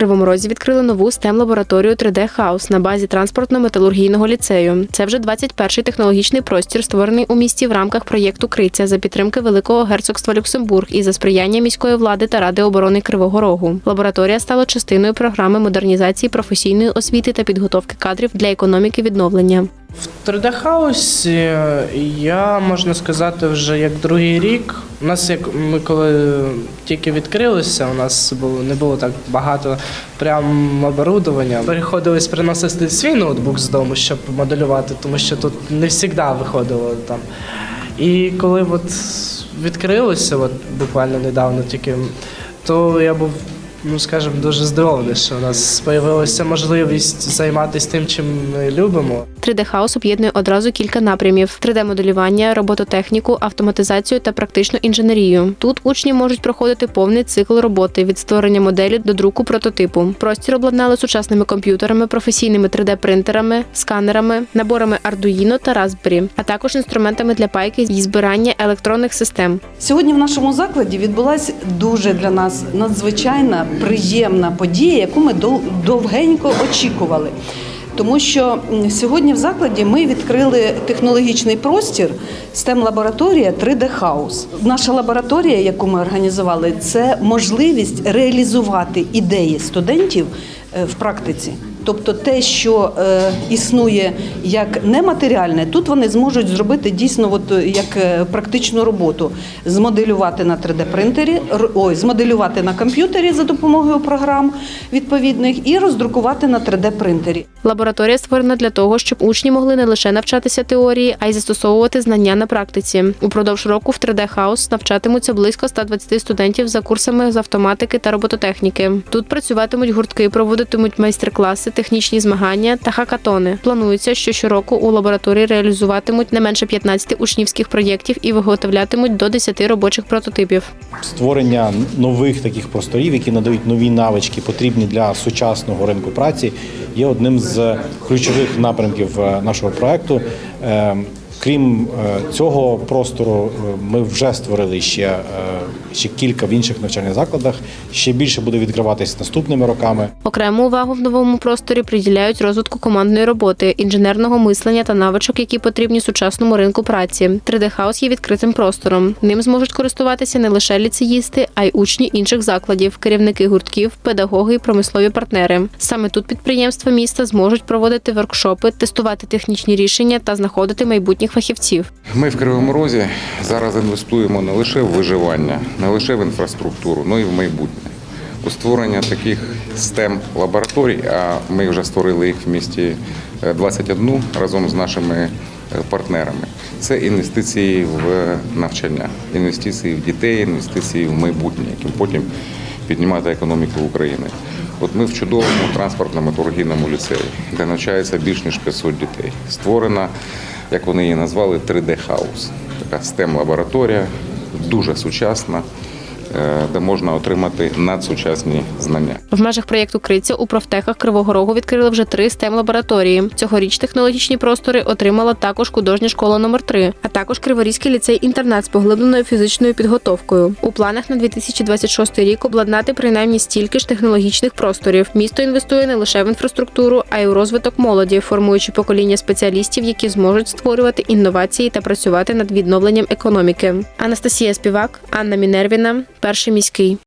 Кривому Розі відкрили нову stem лабораторію 3D House на базі транспортно-металургійного ліцею. Це вже 21-й технологічний простір, створений у місті в рамках проєкту Криця за підтримки Великого герцогства Люксембург і за сприяння міської влади та ради оборони Кривого Рогу. Лабораторія стала частиною програми модернізації професійної освіти та підготовки кадрів для економіки відновлення. В 3D хаусі я можна сказати вже як другий рік. У нас як ми коли тільки відкрилися, у нас було не було так багато прям оборудовання. Приходилось приносити свій ноутбук з дому, щоб моделювати, тому що тут не завжди виходило там. І коли от відкрилося, от буквально недавно тільки, то я був. Ну, скажімо, дуже здивований, що у нас з'явилася можливість займатися тим, чим ми любимо. 3D House об'єднує одразу кілька напрямів: 3D-моделювання, робототехніку, автоматизацію та практичну інженерію. Тут учні можуть проходити повний цикл роботи від створення моделі до друку прототипу. Простір обладнали сучасними комп'ютерами, професійними 3D-принтерами, сканерами, наборами Arduino та Raspberry, а також інструментами для пайки і збирання електронних систем. Сьогодні в нашому закладі відбулася дуже для нас надзвичайна приємна подія, яку ми довгенько очікували. Тому що сьогодні в закладі ми відкрили технологічний простір STEM лабораторія 3D House. Наша лабораторія, яку ми організували, це можливість реалізувати ідеї студентів в практиці. Тобто те, що е, існує як нематеріальне, тут вони зможуть зробити дійсно от, е, як е, практичну роботу, змоделювати на 3D-принтері, р- ой, змоделювати на комп'ютері за допомогою програм відповідних і роздрукувати на 3D-принтері. Лабораторія створена для того, щоб учні могли не лише навчатися теорії, а й застосовувати знання на практиці. Упродовж року в 3D House навчатимуться близько 120 студентів за курсами з автоматики та робототехніки. Тут працюватимуть гуртки, проводитимуть майстер-класи, технічні змагання та хакатони. Планується, що щороку у лабораторії реалізуватимуть не менше 15 учнівських проєктів і виготовлятимуть до 10 робочих прототипів. створення нових таких просторів, які надають нові навички, потрібні для сучасного ринку праці, є одним з ключових напрямків е, нашого проекту. Крім е, цього простору, е, ми вже створили ще, е, ще кілька в інших навчальних закладах. Ще більше буде відкриватись наступними роками. Окрему увагу в новому просторі приділяють розвитку командної роботи, інженерного мислення та навичок, які потрібні сучасному ринку праці. 3D House є відкритим простором. Ним зможуть користуватися не лише ліцеїсти, а й учні інших закладів, керівники гуртків, педагоги і промислові партнери. Саме тут підприємства міста зможуть проводити воркшопи, тестувати технічні рішення та знаходити майбутніх фахівців. Ми в Кривому Розі зараз інвестуємо не лише в виживання, не лише в інфраструктуру, але й в майбутнє. У створення таких STEM лабораторій, а ми вже створили їх в місті е, 21 разом з нашими е, партнерами. Це інвестиції в навчання, інвестиції в дітей, інвестиції в майбутнє, яким потім піднімати економіку України. От ми в чудовому транспортно-металургійному ліцеї, де навчається більш ніж 500 дітей. Створена, як вони її назвали, 3D-хаус. Така STEM лабораторія, дуже сучасна, де можна отримати надсучасні знання. В межах проєкту Криця у профтехах Кривого Рогу відкрили вже три stem лабораторії. Цьогоріч технологічні простори отримала також художня школа номер 3 а також Криворізький ліцей-інтернат з поглибленою фізичною підготовкою. У планах на 2026 рік обладнати принаймні стільки ж технологічних просторів. Місто інвестує не лише в інфраструктуру, а й у розвиток молоді, формуючи покоління спеціалістів, які зможуть створювати інновації та працювати над відновленням економіки. Анастасія Співак, Анна Мінервіна, перший міський.